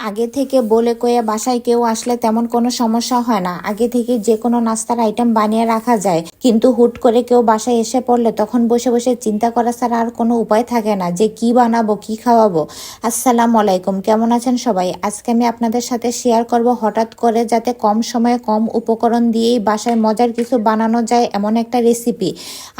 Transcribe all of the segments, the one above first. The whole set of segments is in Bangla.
আগে থেকে বলে কয়ে বাসায় কেউ আসলে তেমন কোনো সমস্যা হয় না। আগে থেকে যে কোনো নাস্তার আইটেম বানিয়ে রাখা যায়। কিন্তু হুট করে কেউ বাসায় এসে পড়লে তখন বসে বসে চিন্তা করা ছাড়া আর কোনো উপায় থাকে না যে কি বানাবো, কি খাওয়াবো। আসসালামু আলাইকুম, কেমন আছেন সবাই? আজকে আমি আপনাদের সাথে শেয়ার করব হঠাৎ করে যাতে কম সময়ে কম উপকরণ দিয়েই বাসায় মজার কিছু বানানো যায় এমন একটা রেসিপি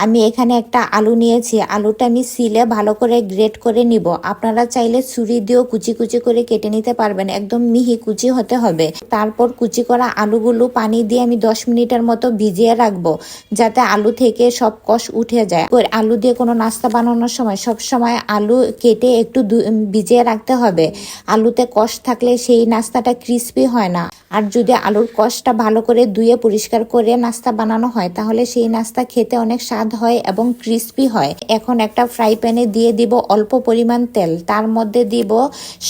আমি এখানে একটা আলু নিয়েছি, আলুটা আমি সিলে ভালো করে গ্রেট করে নিব। আপনারা চাইলে ছুরি দিয়েও কুচি কুচি করে কেটে নিতে পারবেন, একদম মিহি কুচি হতে হবে। তারপর কুচি করা আলুগুলো পানি দিয়ে আমি দশ মিনিটের মতো ভিজিয়ে রাখব। যাতে আলু থেকে সব কষ উঠে যায়। আলু দিয়ে কোনো নাস্তা বানানোর সময় সব সময় আলু কেটে একটু ভিজিয়ে রাখতে হবে। আলুতে কষ থাকলে সেই নাস্তাটা ক্রিস্পি হয় না। আর যদি আলুর কষটা ভালো করে ধুয়ে পরিষ্কার করে নাস্তা বানানো হয়, তাহলে সেই নাস্তা খেতে অনেক স্বাদ হয় এবং ক্রিস্পি হয়। এখন একটা ফ্রাই প্যানে দিয়ে দিব অল্প পরিমাণ তেল। তার মধ্যে দিব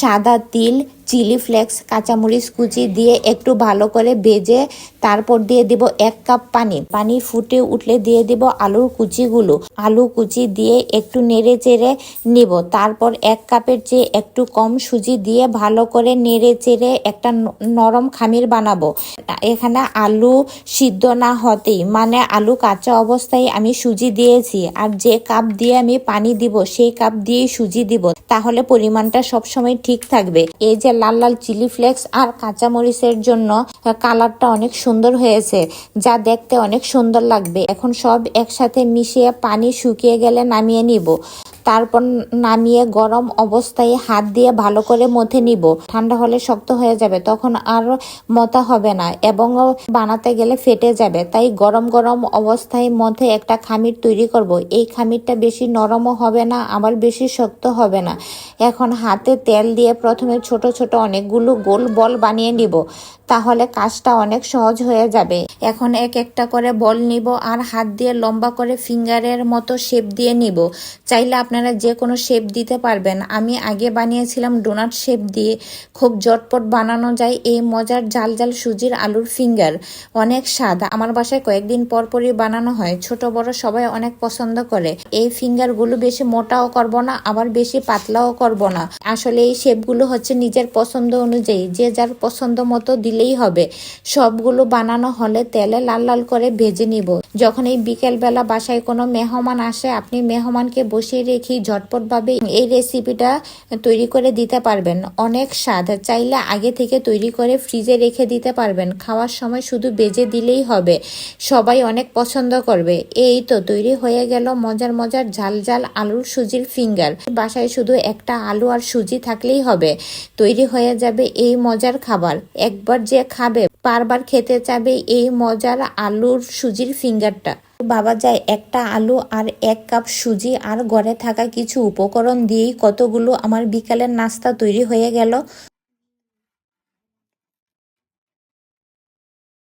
সাদা তিল চিলি ফ্লেক্স কাঁচামরিচ কুচি দিয়ে একটু ভালো করে ভেজে তারপর দিয়ে দিব এক কাপ পানি। পানি ফুটে উঠলে দিয়ে দিব আলুর কুচিগুলো। আলু কুচি দিয়ে একটু নেড়ে চেড়ে নিব। তারপর এক কাপের চেয়ে একটু কম সুজি দিয়ে ভালো করে নেড়ে চেড়ে একটা নরম খামির বানাবো। এখানে আলু সিদ্ধ না হতেই মানে আলু কাঁচা অবস্থায় আমি সুজি দিয়েছি, আর যে কাপ দিয়ে আমি পানি দিব, সেই কাপ দিয়েই সুজি দিব। তাহলে পরিমাণটা সবসময় ঠিক থাকবে। এই যে লাল লাল চিলি ফ্লেক্স আর কাঁচামরিচের জন্য কালারটা অনেক সুন্দর হয়েছে, যা দেখতে অনেক সুন্দর লাগবে। এখন সব একসাথে মিশিয়ে পানি শুকিয়ে গেলে নামিয়ে নিব। তারপর নামিয়ে গরম অবস্থায় হাত দিয়ে ভালো করে মথে নিব। ঠান্ডা হলে শক্ত হয়ে যাবে, তখন আর মতা হবে না এবং বানাতে গেলে ফেটে যাবে। তাই গরম গরম অবস্থায় মধ্যে একটা খামির তৈরি করব। এই খামিরটা বেশি নরমও হবে না, আবার বেশি শক্ত হবে না। এখন হাতে তেল দিয়ে প্রথমে ছোট ছোট অনেকগুলো গোল বল বানিয়ে নিব, তাহলে কাজটা অনেক সহজ হয়ে যাবে। এখন এক একটা করে বল নিব আর হাত দিয়ে লম্বা করে ফিঙ্গারের মতো শেপ দিয়ে নিব। চাইলে আপনারা যে কোনো শেপ দিতে পারবেন। আমি আগে বানিয়েছিলাম ডোনাট শেপ দিয়ে খুব জটপট বানানো যায় এই মজার জাল জাল সুজির আলুর ফিঙ্গার। অনেক স্বাদ। আমার বাসায় কয়েকদিন পর পরই বানানো হয়। ছোট বড় সবাই অনেক পছন্দ করে। এই ফিঙ্গারগুলো বেশি মোটাও করব না, আবার বেশি পাতলাও করব। না। আসলে এই শেপগুলো হচ্ছে নিজের পছন্দ অনুযায়ী, যে যার পছন্দ মতো দিলেই হবে। সবগুলো বানানো হলে তেলে লাল লাল করে ভেজে নিব। যখন এই বিকেল বেলা বাসায় কোনো মেহমান আসে, আপনি মেহমানকে বসিয়ে রেখে ঝটপট ভাবে এই রেসিপিটা তৈরি করে দিতে পারবেন। অনেক স্বাদ, চাইলে আগে থেকে তৈরি করে ফ্রিজে রেখে দিতে পারবেন। খাওয়ার সময় শুধু বেজে দিলেই হবে। সবাই অনেক পছন্দ করবে। এই তো তৈরি হয়ে গেল মজার মজার ঝাল ঝাল আলুর সুজির ফিঙ্গার। বাসায় শুধু একটা আলু আর সুজি থাকলেই হবে। তৈরি হয়ে যাবে এই মজার খাবার। একবার যে খাবে, বারবার খেতে চাবে এই মজার আলুর সুজির ফিঙ্গারটা। বাবা যায় একটা আলু আর এক কাপ সুজি আর ঘরে থাকা কিছু উপকরণ দিয়েই কতগুলো আমার বিকালের নাস্তা তৈরি হয়ে গেল।